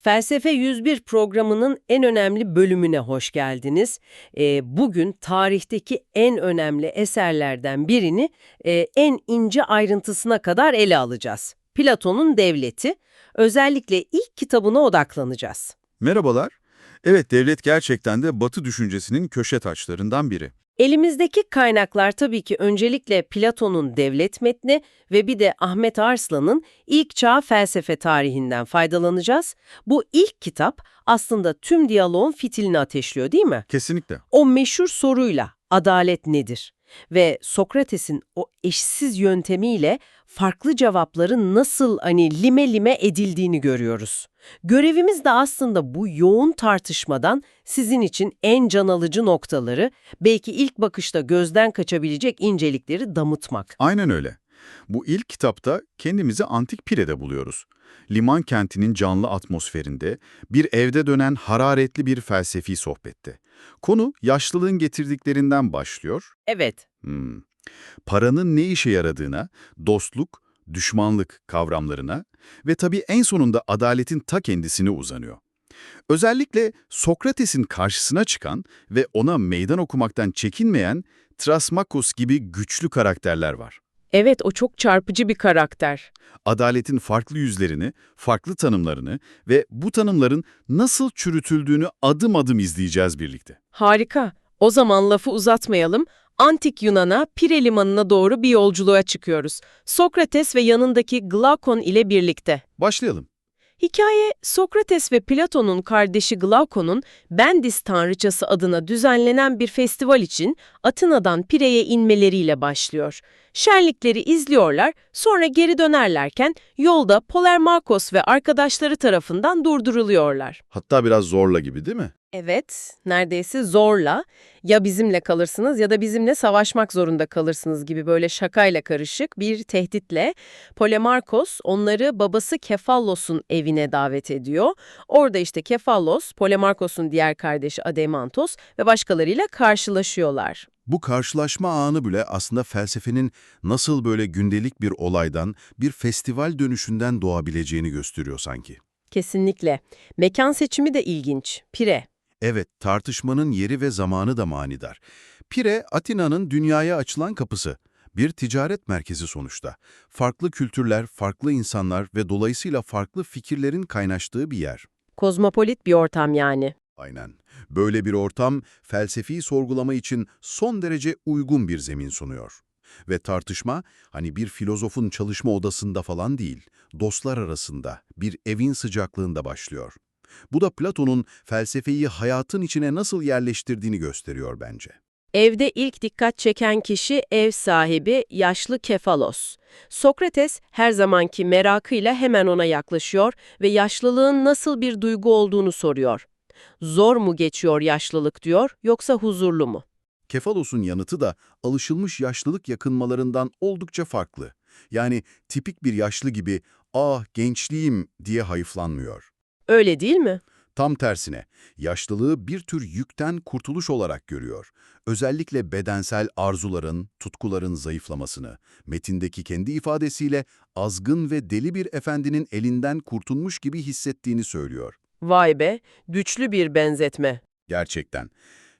Felsefe 101 programının en önemli bölümüne hoş geldiniz. Ee, bugün tarihteki en önemli eserlerden birini e, en ince ayrıntısına kadar ele alacağız. Platon'un Devleti, özellikle ilk kitabına odaklanacağız. Merhabalar. Evet, devlet gerçekten de Batı düşüncesinin köşe taşlarından biri. Elimizdeki kaynaklar tabii ki öncelikle Platon'un Devlet metni ve bir de Ahmet Arslan'ın İlk Çağ Felsefe tarihinden faydalanacağız. Bu ilk kitap aslında tüm diyaloğun fitilini ateşliyor değil mi? Kesinlikle. O meşhur soruyla adalet nedir? Ve Sokrates'in o eşsiz yöntemiyle farklı cevapların nasıl hani lime lime edildiğini görüyoruz. Görevimiz de aslında bu yoğun tartışmadan sizin için en can alıcı noktaları, belki ilk bakışta gözden kaçabilecek incelikleri damıtmak. Aynen öyle. Bu ilk kitapta kendimizi antik Pire'de buluyoruz. Liman kentinin canlı atmosferinde, bir evde dönen hararetli bir felsefi sohbette. Konu yaşlılığın getirdiklerinden başlıyor. Evet, Hmm. Paranın ne işe yaradığına, dostluk, düşmanlık kavramlarına ve tabii en sonunda adaletin ta kendisine uzanıyor. Özellikle Sokrates'in karşısına çıkan ve ona meydan okumaktan çekinmeyen Trasmakos gibi güçlü karakterler var. Evet o çok çarpıcı bir karakter. Adaletin farklı yüzlerini, farklı tanımlarını ve bu tanımların nasıl çürütüldüğünü adım adım izleyeceğiz birlikte. Harika. O zaman lafı uzatmayalım. Antik Yunan'a, Pire limanına doğru bir yolculuğa çıkıyoruz. Sokrates ve yanındaki Glakon ile birlikte. Başlayalım. Hikaye, Sokrates ve Platon'un kardeşi Glakon'un Bendis tanrıçası adına düzenlenen bir festival için Atina'dan Pire'ye inmeleriyle başlıyor. Şenlikleri izliyorlar, sonra geri dönerlerken yolda Polemarkos ve arkadaşları tarafından durduruluyorlar. Hatta biraz zorla gibi değil mi? Evet, neredeyse zorla ya bizimle kalırsınız ya da bizimle savaşmak zorunda kalırsınız gibi böyle şakayla karışık bir tehditle Polemarkos onları babası Kefallos'un evine davet ediyor. Orada işte Kefallos, Polemarkos'un diğer kardeşi Ademantos ve başkalarıyla karşılaşıyorlar. Bu karşılaşma anı bile aslında felsefenin nasıl böyle gündelik bir olaydan, bir festival dönüşünden doğabileceğini gösteriyor sanki. Kesinlikle. Mekan seçimi de ilginç. Pire. Evet, tartışmanın yeri ve zamanı da manidar. Pire, Atina'nın dünyaya açılan kapısı. Bir ticaret merkezi sonuçta. Farklı kültürler, farklı insanlar ve dolayısıyla farklı fikirlerin kaynaştığı bir yer. Kozmopolit bir ortam yani. Aynen. Böyle bir ortam felsefi sorgulama için son derece uygun bir zemin sunuyor. Ve tartışma hani bir filozofun çalışma odasında falan değil, dostlar arasında, bir evin sıcaklığında başlıyor. Bu da Platon'un felsefeyi hayatın içine nasıl yerleştirdiğini gösteriyor bence. Evde ilk dikkat çeken kişi ev sahibi yaşlı Kefalos. Sokrates her zamanki merakıyla hemen ona yaklaşıyor ve yaşlılığın nasıl bir duygu olduğunu soruyor. Zor mu geçiyor yaşlılık diyor yoksa huzurlu mu? Kefalos'un yanıtı da alışılmış yaşlılık yakınmalarından oldukça farklı. Yani tipik bir yaşlı gibi "ah gençliğim" diye hayıflanmıyor. Öyle değil mi? Tam tersine, yaşlılığı bir tür yükten kurtuluş olarak görüyor. Özellikle bedensel arzuların, tutkuların zayıflamasını, metindeki kendi ifadesiyle azgın ve deli bir efendinin elinden kurtulmuş gibi hissettiğini söylüyor. Vay be, güçlü bir benzetme. Gerçekten.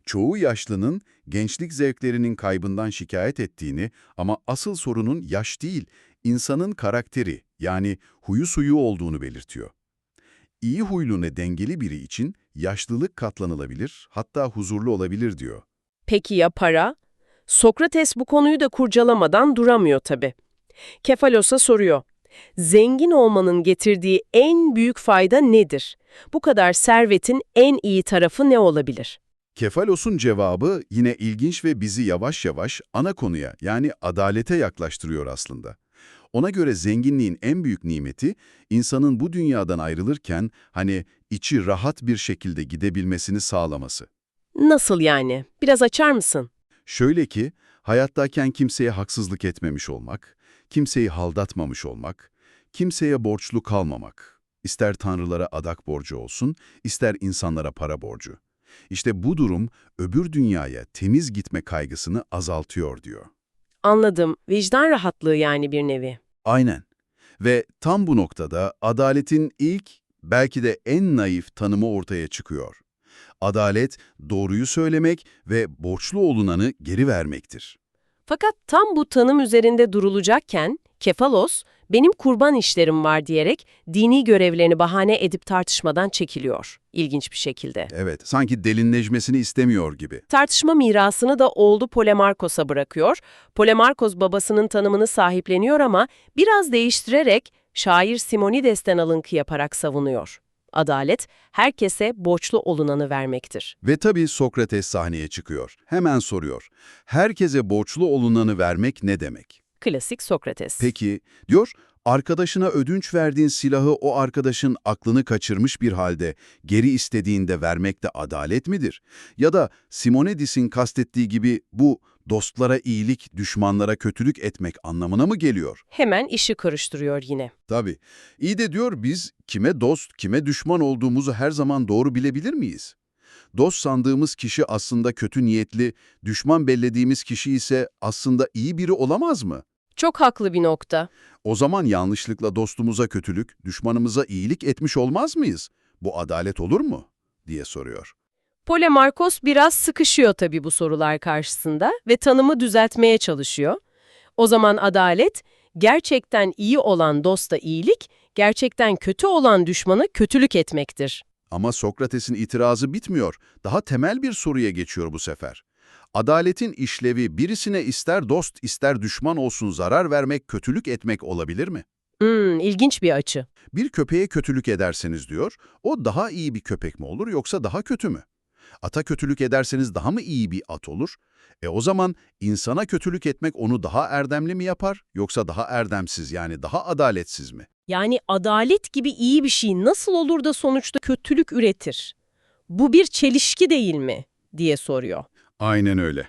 Çoğu yaşlının gençlik zevklerinin kaybından şikayet ettiğini ama asıl sorunun yaş değil, insanın karakteri yani huyu suyu olduğunu belirtiyor. İyi huylu ne dengeli biri için yaşlılık katlanılabilir, hatta huzurlu olabilir diyor. Peki ya para? Sokrates bu konuyu da kurcalamadan duramıyor tabii. Kefalos'a soruyor. Zengin olmanın getirdiği en büyük fayda nedir? Bu kadar servetin en iyi tarafı ne olabilir? Kefalos'un cevabı yine ilginç ve bizi yavaş yavaş ana konuya yani adalete yaklaştırıyor aslında. Ona göre zenginliğin en büyük nimeti insanın bu dünyadan ayrılırken hani içi rahat bir şekilde gidebilmesini sağlaması. Nasıl yani? Biraz açar mısın? Şöyle ki, hayattayken kimseye haksızlık etmemiş olmak, kimseyi haldatmamış olmak, kimseye borçlu kalmamak. İster tanrılara adak borcu olsun, ister insanlara para borcu. İşte bu durum öbür dünyaya temiz gitme kaygısını azaltıyor diyor. Anladım. Vicdan rahatlığı yani bir nevi. Aynen. Ve tam bu noktada adaletin ilk belki de en naif tanımı ortaya çıkıyor. Adalet, doğruyu söylemek ve borçlu olunanı geri vermektir. Fakat tam bu tanım üzerinde durulacakken Kefalos, benim kurban işlerim var diyerek dini görevlerini bahane edip tartışmadan çekiliyor. İlginç bir şekilde. Evet, sanki derinleşmesini istemiyor gibi. Tartışma mirasını da oğlu Polemarkos'a bırakıyor. Polemarkos babasının tanımını sahipleniyor ama biraz değiştirerek şair Simonides'ten alınkı yaparak savunuyor. Adalet, herkese borçlu olunanı vermektir. Ve tabii Sokrates sahneye çıkıyor. Hemen soruyor. Herkese borçlu olunanı vermek ne demek? Klasik Sokrates. Peki, diyor, arkadaşına ödünç verdiğin silahı o arkadaşın aklını kaçırmış bir halde geri istediğinde vermek de adalet midir? Ya da Simonides'in kastettiği gibi bu dostlara iyilik, düşmanlara kötülük etmek anlamına mı geliyor? Hemen işi karıştırıyor yine. Tabii. İyi de diyor biz kime dost, kime düşman olduğumuzu her zaman doğru bilebilir miyiz? Dost sandığımız kişi aslında kötü niyetli, düşman bellediğimiz kişi ise aslında iyi biri olamaz mı? Çok haklı bir nokta. O zaman yanlışlıkla dostumuza kötülük, düşmanımıza iyilik etmiş olmaz mıyız? Bu adalet olur mu? diye soruyor. Polemarkos biraz sıkışıyor tabii bu sorular karşısında ve tanımı düzeltmeye çalışıyor. O zaman adalet, gerçekten iyi olan dosta iyilik, gerçekten kötü olan düşmana kötülük etmektir. Ama Sokrates'in itirazı bitmiyor. Daha temel bir soruya geçiyor bu sefer. Adaletin işlevi birisine ister dost ister düşman olsun zarar vermek, kötülük etmek olabilir mi? Hmm, ilginç bir açı. Bir köpeğe kötülük ederseniz diyor, o daha iyi bir köpek mi olur yoksa daha kötü mü? Ata kötülük ederseniz daha mı iyi bir at olur? E o zaman insana kötülük etmek onu daha erdemli mi yapar yoksa daha erdemsiz yani daha adaletsiz mi? Yani adalet gibi iyi bir şey nasıl olur da sonuçta kötülük üretir? Bu bir çelişki değil mi? diye soruyor. Aynen öyle.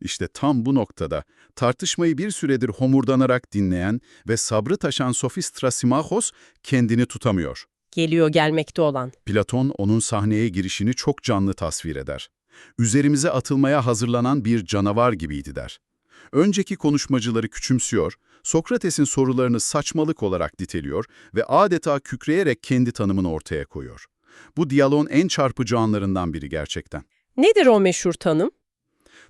İşte tam bu noktada tartışmayı bir süredir homurdanarak dinleyen ve sabrı taşan sofist Trasimachos kendini tutamıyor. Geliyor gelmekte olan. Platon onun sahneye girişini çok canlı tasvir eder. Üzerimize atılmaya hazırlanan bir canavar gibiydi der. Önceki konuşmacıları küçümsüyor, Sokrates'in sorularını saçmalık olarak niteliyor ve adeta kükreyerek kendi tanımını ortaya koyuyor. Bu diyaloğun en çarpıcı anlarından biri gerçekten. Nedir o meşhur tanım?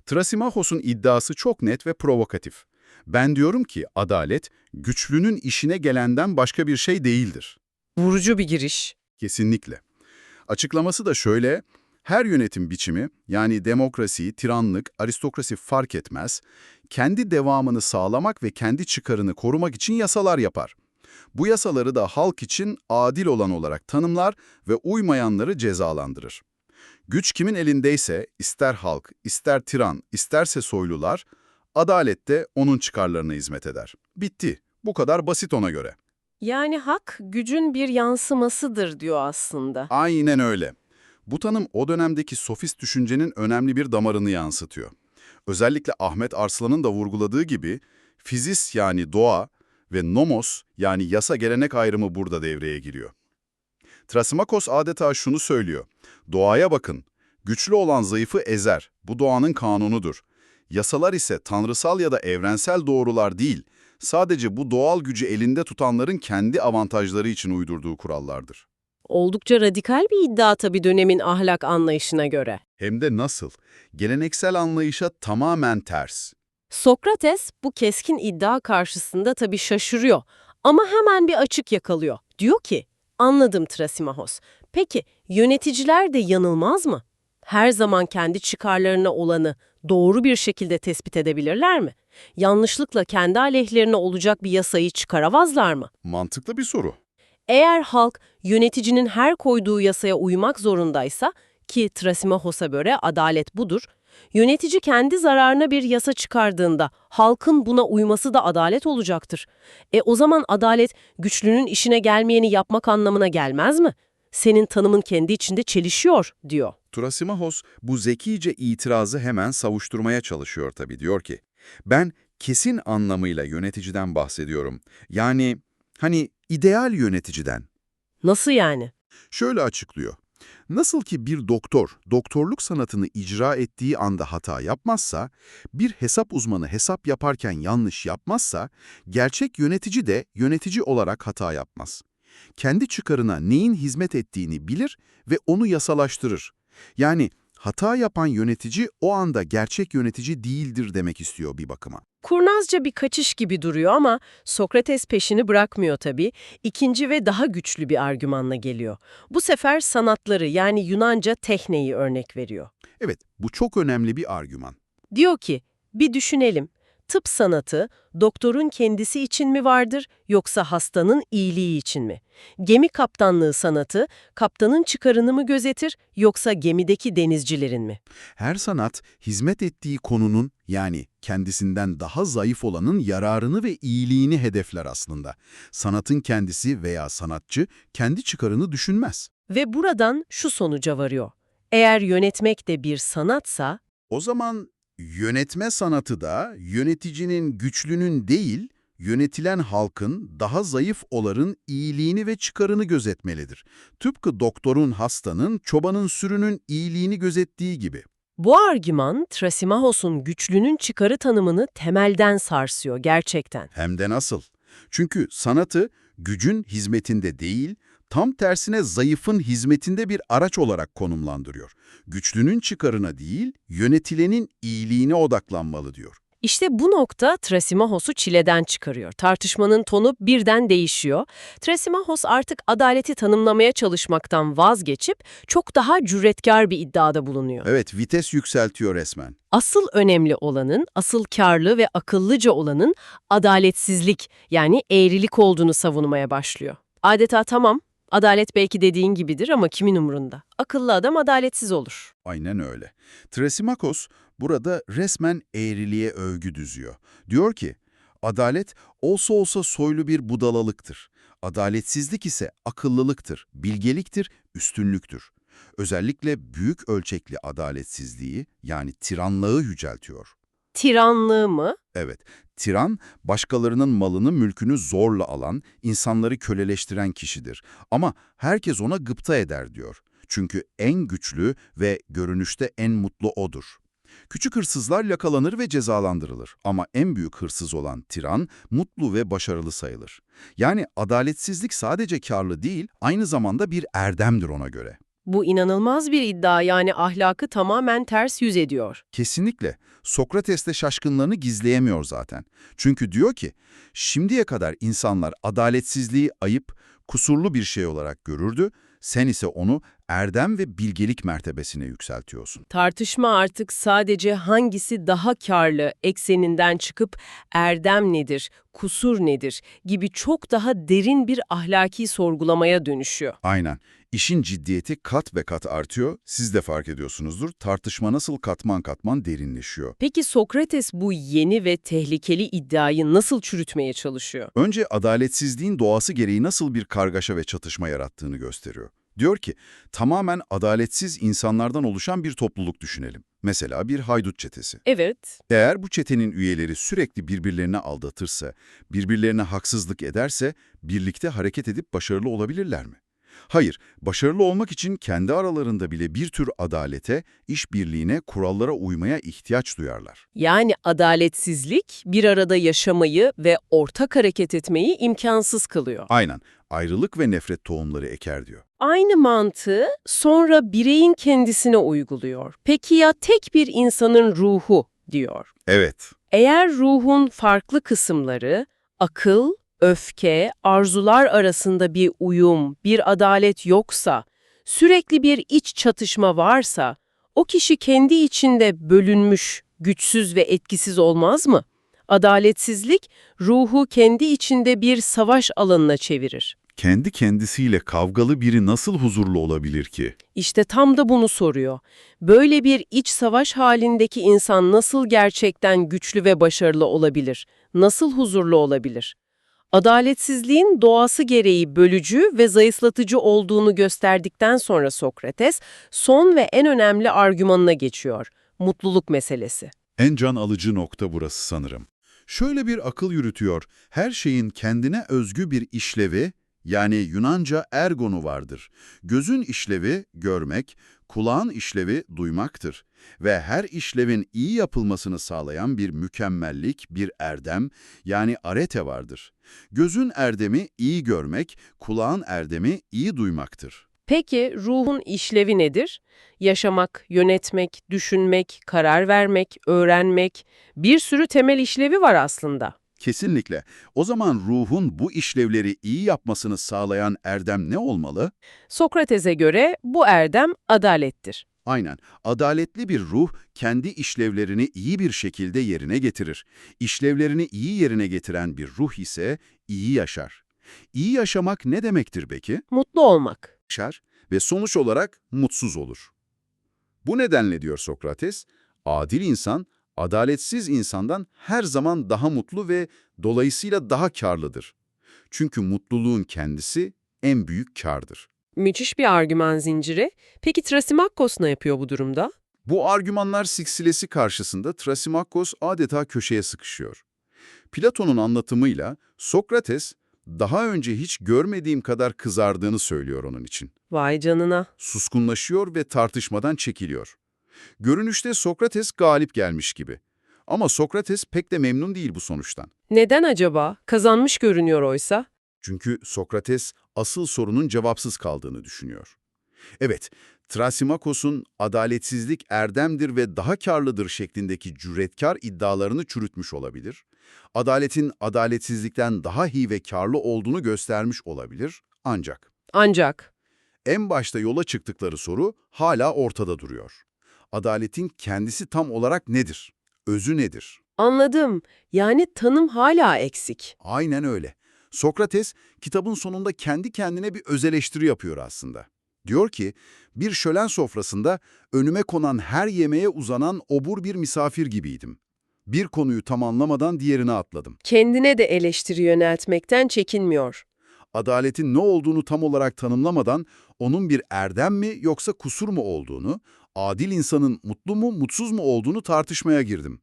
Trasimachos'un iddiası çok net ve provokatif. Ben diyorum ki adalet, güçlünün işine gelenden başka bir şey değildir. Vurucu bir giriş. Kesinlikle. Açıklaması da şöyle, her yönetim biçimi yani demokrasi, tiranlık, aristokrasi fark etmez, kendi devamını sağlamak ve kendi çıkarını korumak için yasalar yapar. Bu yasaları da halk için adil olan olarak tanımlar ve uymayanları cezalandırır. Güç kimin elindeyse ister halk, ister tiran, isterse soylular, adalet de onun çıkarlarına hizmet eder. Bitti. Bu kadar basit ona göre. Yani hak gücün bir yansımasıdır diyor aslında. Aynen öyle. Bu tanım o dönemdeki sofist düşüncenin önemli bir damarını yansıtıyor. Özellikle Ahmet Arslan'ın da vurguladığı gibi fizis yani doğa ve nomos yani yasa gelenek ayrımı burada devreye giriyor. Trasimakos adeta şunu söylüyor. Doğaya bakın. Güçlü olan zayıfı ezer. Bu doğanın kanunudur. Yasalar ise tanrısal ya da evrensel doğrular değil, sadece bu doğal gücü elinde tutanların kendi avantajları için uydurduğu kurallardır. Oldukça radikal bir iddia tabii dönemin ahlak anlayışına göre. Hem de nasıl? Geleneksel anlayışa tamamen ters. Sokrates bu keskin iddia karşısında tabii şaşırıyor ama hemen bir açık yakalıyor. Diyor ki, anladım Trasimahos. Peki yöneticiler de yanılmaz mı? Her zaman kendi çıkarlarına olanı doğru bir şekilde tespit edebilirler mi? Yanlışlıkla kendi aleyhlerine olacak bir yasayı çıkaramazlar mı? Mantıklı bir soru. Eğer halk yöneticinin her koyduğu yasaya uymak zorundaysa ki Trasimahos'a göre adalet budur, yönetici kendi zararına bir yasa çıkardığında halkın buna uyması da adalet olacaktır. E o zaman adalet güçlünün işine gelmeyeni yapmak anlamına gelmez mi? Senin tanımın kendi içinde çelişiyor diyor. Trasimahos bu zekice itirazı hemen savuşturmaya çalışıyor tabii. Diyor ki, ben kesin anlamıyla yöneticiden bahsediyorum. Yani hani ideal yöneticiden. Nasıl yani? Şöyle açıklıyor. Nasıl ki bir doktor doktorluk sanatını icra ettiği anda hata yapmazsa, bir hesap uzmanı hesap yaparken yanlış yapmazsa, gerçek yönetici de yönetici olarak hata yapmaz. Kendi çıkarına neyin hizmet ettiğini bilir ve onu yasalaştırır. Yani hata yapan yönetici o anda gerçek yönetici değildir demek istiyor bir bakıma. Kurnazca bir kaçış gibi duruyor ama Sokrates peşini bırakmıyor tabii. İkinci ve daha güçlü bir argümanla geliyor. Bu sefer sanatları yani Yunanca tekneyi örnek veriyor. Evet, bu çok önemli bir argüman. Diyor ki, bir düşünelim. Tıp sanatı doktorun kendisi için mi vardır yoksa hastanın iyiliği için mi? Gemi kaptanlığı sanatı kaptanın çıkarını mı gözetir yoksa gemideki denizcilerin mi? Her sanat, hizmet ettiği konunun yani kendisinden daha zayıf olanın yararını ve iyiliğini hedefler aslında. Sanatın kendisi veya sanatçı kendi çıkarını düşünmez. Ve buradan şu sonuca varıyor. Eğer yönetmek de bir sanatsa, O zaman yönetme sanatı da yöneticinin güçlünün değil, yönetilen halkın daha zayıf oların iyiliğini ve çıkarını gözetmelidir. Tıpkı doktorun hastanın, çobanın sürünün iyiliğini gözettiği gibi. bu argüman Trasimahos'un güçlünün çıkarı tanımını temelden sarsıyor gerçekten. Hem de nasıl? Çünkü sanatı gücün hizmetinde değil, tam tersine zayıfın hizmetinde bir araç olarak konumlandırıyor. Güçlünün çıkarına değil, yönetilenin iyiliğine odaklanmalı diyor. İşte bu nokta Trasimahos'u çileden çıkarıyor. Tartışmanın tonu birden değişiyor. Trasimahos artık adaleti tanımlamaya çalışmaktan vazgeçip çok daha cüretkar bir iddiada bulunuyor. Evet, vites yükseltiyor resmen. Asıl önemli olanın, asıl karlı ve akıllıca olanın adaletsizlik yani eğrilik olduğunu savunmaya başlıyor. Adeta tamam, adalet belki dediğin gibidir ama kimin umurunda? Akıllı adam adaletsiz olur. Aynen öyle. Tresimakos burada resmen eğriliğe övgü düzüyor. Diyor ki, adalet olsa olsa soylu bir budalalıktır. Adaletsizlik ise akıllılıktır, bilgeliktir, üstünlüktür. Özellikle büyük ölçekli adaletsizliği yani tiranlığı yüceltiyor. Tiranlığı mı? Evet, tiran başkalarının malını, mülkünü zorla alan, insanları köleleştiren kişidir. Ama herkes ona gıpta eder diyor. Çünkü en güçlü ve görünüşte en mutlu odur. Küçük hırsızlar yakalanır ve cezalandırılır ama en büyük hırsız olan tiran mutlu ve başarılı sayılır. Yani adaletsizlik sadece karlı değil, aynı zamanda bir erdemdir ona göre. Bu inanılmaz bir iddia yani ahlakı tamamen ters yüz ediyor. Kesinlikle. Sokrates de şaşkınlığını gizleyemiyor zaten. Çünkü diyor ki, şimdiye kadar insanlar adaletsizliği ayıp, kusurlu bir şey olarak görürdü, sen ise onu erdem ve bilgelik mertebesine yükseltiyorsun. Tartışma artık sadece hangisi daha karlı ekseninden çıkıp erdem nedir, kusur nedir gibi çok daha derin bir ahlaki sorgulamaya dönüşüyor. Aynen. İşin ciddiyeti kat ve kat artıyor, siz de fark ediyorsunuzdur. Tartışma nasıl katman katman derinleşiyor. Peki Sokrates bu yeni ve tehlikeli iddiayı nasıl çürütmeye çalışıyor? Önce adaletsizliğin doğası gereği nasıl bir kargaşa ve çatışma yarattığını gösteriyor. Diyor ki, tamamen adaletsiz insanlardan oluşan bir topluluk düşünelim. Mesela bir haydut çetesi. Evet, Eğer bu çetenin üyeleri sürekli birbirlerini aldatırsa, birbirlerine haksızlık ederse, birlikte hareket edip başarılı olabilirler mi? Hayır, başarılı olmak için kendi aralarında bile bir tür adalete, işbirliğine, kurallara uymaya ihtiyaç duyarlar. yani adaletsizlik bir arada yaşamayı ve ortak hareket etmeyi imkansız kılıyor. Aynen, ayrılık ve nefret tohumları eker diyor. Aynı mantığı sonra bireyin kendisine uyguluyor. Peki ya tek bir insanın ruhu diyor. Evet, Eğer ruhun farklı kısımları, akıl, öfke, arzular arasında bir uyum, bir adalet yoksa, sürekli bir iç çatışma varsa, o kişi kendi içinde bölünmüş, güçsüz ve etkisiz olmaz mı? Adaletsizlik, ruhu kendi içinde bir savaş alanına çevirir. kendi kendisiyle kavgalı biri nasıl huzurlu olabilir ki? İşte tam da bunu soruyor. Böyle bir iç savaş halindeki insan nasıl gerçekten güçlü ve başarılı olabilir? Nasıl huzurlu olabilir? Adaletsizliğin doğası gereği bölücü ve zayıflatıcı olduğunu gösterdikten sonra Sokrates, son ve en önemli argümanına geçiyor. Mutluluk meselesi. En can alıcı nokta burası sanırım. Şöyle bir akıl yürütüyor, her şeyin kendine özgü bir işlevi, yani Yunanca ergonu vardır. Gözün işlevi görmek, kulağın işlevi duymaktır. Ve her işlevin iyi yapılmasını sağlayan bir mükemmellik, bir erdem, yani arete vardır. Gözün erdemi iyi görmek, kulağın erdemi iyi duymaktır. Peki ruhun işlevi nedir? Yaşamak, yönetmek, düşünmek, karar vermek, öğrenmek bir sürü temel işlevi var aslında. Kesinlikle. O zaman ruhun bu işlevleri iyi yapmasını sağlayan erdem ne olmalı? Sokrates'e göre bu erdem adalettir. Aynen. Adaletli bir ruh kendi işlevlerini iyi bir şekilde yerine getirir. İşlevlerini iyi yerine getiren bir ruh ise iyi yaşar. İyi yaşamak ne demektir peki? Mutlu olmak. Yaşar ve sonuç olarak mutsuz olur. Bu nedenle diyor Sokrates, adil insan, adaletsiz insandan her zaman daha mutlu ve dolayısıyla daha karlıdır. Çünkü mutluluğun kendisi en büyük kardır. Müthiş bir argüman zinciri. Peki Trasimakkos ne yapıyor bu durumda? Bu argümanlar siksilesi karşısında Trasimakos adeta köşeye sıkışıyor. Platon'un anlatımıyla Sokrates, daha önce hiç görmediğim kadar kızardığını söylüyor onun için. Vay canına. Suskunlaşıyor ve tartışmadan çekiliyor. Görünüşte Sokrates galip gelmiş gibi. Ama Sokrates pek de memnun değil bu sonuçtan. Neden acaba? Kazanmış görünüyor oysa. Çünkü Sokrates asıl sorunun cevapsız kaldığını düşünüyor. Evet, Trasimakos'un adaletsizlik erdemdir ve daha karlıdır şeklindeki cüretkar iddialarını çürütmüş olabilir. Adaletin adaletsizlikten daha iyi ve karlı olduğunu göstermiş olabilir. Ancak Ancak en başta yola çıktıkları soru hala ortada duruyor. Adaletin kendisi tam olarak nedir? Özü nedir? anladım. Yani tanım hala eksik. Aynen öyle. Sokrates kitabın sonunda kendi kendine bir öz eleştiri yapıyor aslında. Diyor ki, bir şölen sofrasında önüme konan her yemeğe uzanan obur bir misafir gibiydim. Bir konuyu tam anlamadan diğerine atladım. Kendine de eleştiri yöneltmekten çekinmiyor. Adaletin ne olduğunu tam olarak tanımlamadan onun bir erdem mi yoksa kusur mu olduğunu, adil insanın mutlu mu mutsuz mu olduğunu tartışmaya girdim.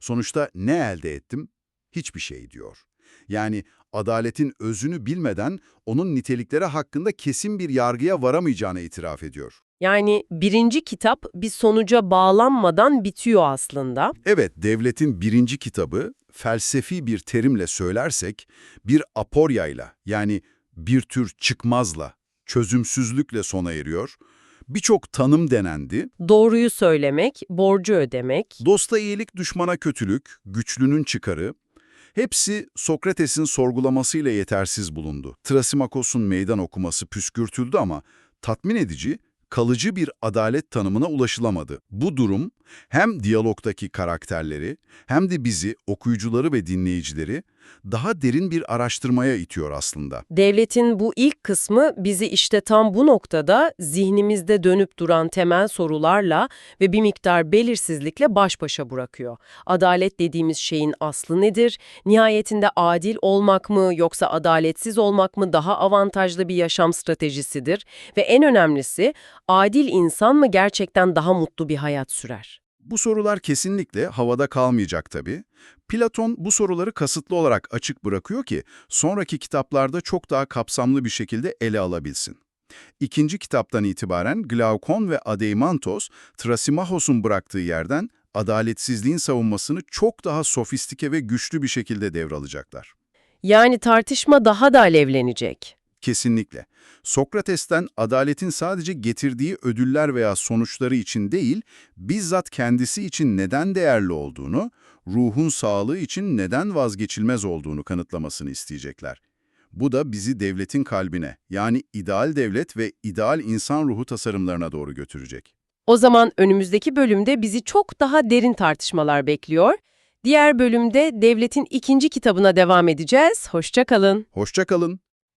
Sonuçta ne elde ettim? Hiçbir şey diyor. Yani adaletin özünü bilmeden onun nitelikleri hakkında kesin bir yargıya varamayacağını itiraf ediyor. Yani birinci kitap bir sonuca bağlanmadan bitiyor aslında. Evet, devletin birinci kitabı felsefi bir terimle söylersek bir aporyayla yani bir tür çıkmazla, çözümsüzlükle sona eriyor. Birçok tanım denendi. Doğruyu söylemek, borcu ödemek. Dosta iyilik, düşmana kötülük, güçlünün çıkarı. Hepsi Sokrates'in sorgulamasıyla yetersiz bulundu. Trasimakos'un meydan okuması püskürtüldü ama tatmin edici, kalıcı bir adalet tanımına ulaşılamadı. Bu durum hem diyalogdaki karakterleri hem de bizi, okuyucuları ve dinleyicileri daha derin bir araştırmaya itiyor aslında. Devletin bu ilk kısmı bizi işte tam bu noktada zihnimizde dönüp duran temel sorularla ve bir miktar belirsizlikle baş başa bırakıyor. Adalet dediğimiz şeyin aslı nedir? Nihayetinde adil olmak mı yoksa adaletsiz olmak mı daha avantajlı bir yaşam stratejisidir? Ve en önemlisi adil insan mı gerçekten daha mutlu bir hayat sürer? Bu sorular kesinlikle havada kalmayacak tabii. Platon bu soruları kasıtlı olarak açık bırakıyor ki sonraki kitaplarda çok daha kapsamlı bir şekilde ele alabilsin. İkinci kitaptan itibaren Glaukon ve Adeimantos, Trasimahos'un bıraktığı yerden adaletsizliğin savunmasını çok daha sofistike ve güçlü bir şekilde devralacaklar. Yani tartışma daha da alevlenecek. Kesinlikle. Sokrates'ten adaletin sadece getirdiği ödüller veya sonuçları için değil, bizzat kendisi için neden değerli olduğunu, ruhun sağlığı için neden vazgeçilmez olduğunu kanıtlamasını isteyecekler. Bu da bizi devletin kalbine, yani ideal devlet ve ideal insan ruhu tasarımlarına doğru götürecek. O zaman önümüzdeki bölümde bizi çok daha derin tartışmalar bekliyor. Diğer bölümde devletin ikinci kitabına devam edeceğiz. Hoşça kalın. Hoşça kalın.